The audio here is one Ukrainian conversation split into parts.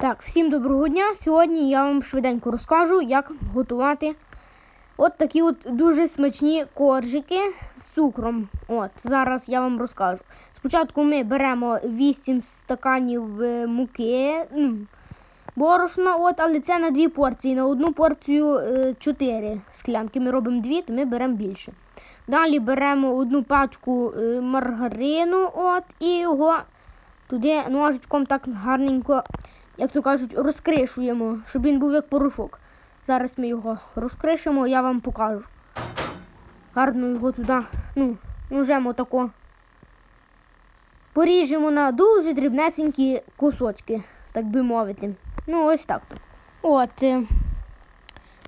Так, всім доброго дня. Сьогодні я вам швиденько розкажу, як готувати от такі от дуже смачні коржики з цукром. От, зараз я вам розкажу. Спочатку ми беремо 8 стаканів е, муки, ну, борошна, от, але це на дві порції. На одну порцію 4 склянки. Ми робимо дві, то ми беремо більше. Далі беремо одну пачку е, маргарину, от, і його туди ножичком так гарненько, як то кажуть, розкришуємо, щоб він був як порошок. Зараз ми його розкришимо, я вам покажу. Гарно його туди, ну, ножемо тако. Поріжемо на дуже дрібнесенькі кусочки, так би мовити. Ну, ось так. От. е,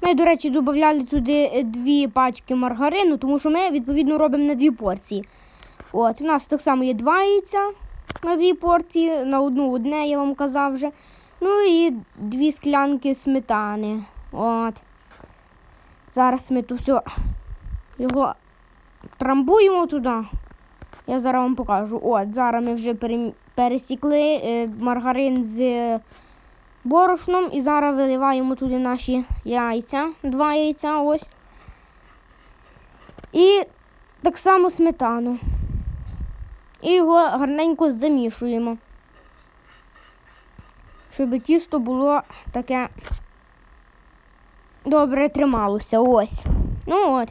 Ми, до речі, додавали туди е, дві пачки маргарину, тому що ми, відповідно, робимо на дві порції. От, у нас так само є два яйця на дві порції, на одну одне, я вам казав вже. Ну і дві склянки сметани. От. Зараз ми тут все його трамбуємо туди. Я зараз вам покажу. От, зараз ми вже пересікли е, маргарин з борошном і зараз виливаємо туди наші яйця, два яйця ось. І так само сметану. І його гарненько замішуємо. Щоб тісто було таке добре трималося. Ось. Ну от.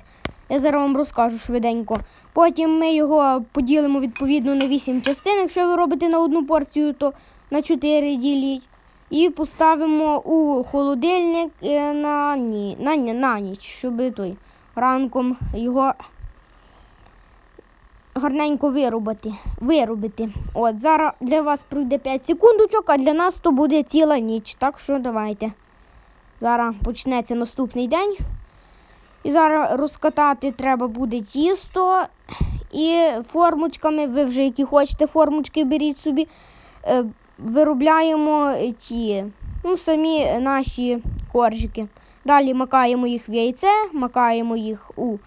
Я зараз вам розкажу швиденько. Потім ми його поділимо відповідно на 8 частин. Якщо ви робите на одну порцію, то на 4 діліть. І поставимо у холодильник е, на, ні, на, на ніч, щоб той ранком його гарненько вирубати. виробити. От, зараз для вас пройде 5 секундочок, а для нас то буде ціла ніч. Так що давайте. Зараз почнеться наступний день. І зараз розкатати треба буде тісто. І формочками, ви вже які хочете формочки беріть собі. Е, Виробляємо ті, ну, самі наші коржики. Далі макаємо їх в яйце, макаємо їх у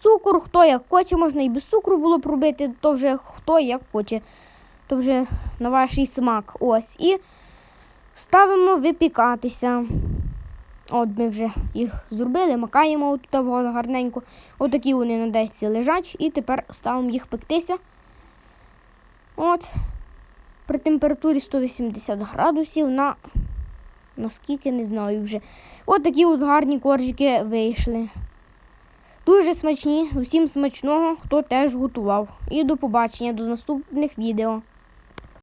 цукор. Хто як хоче, можна і без цукру було б робити, то вже хто як хоче. То вже на ваш смак. Ось. І ставимо випікатися. От ми вже їх зробили, макаємо тут гарненько. Отакі вони на десці лежать. І тепер ставимо їх пектися. От. При температурі 180 градусів на наскільки не знаю вже. От такі от гарні коржики вийшли. Дуже смачні, усім смачного, хто теж готував. І до побачення, до наступних відео.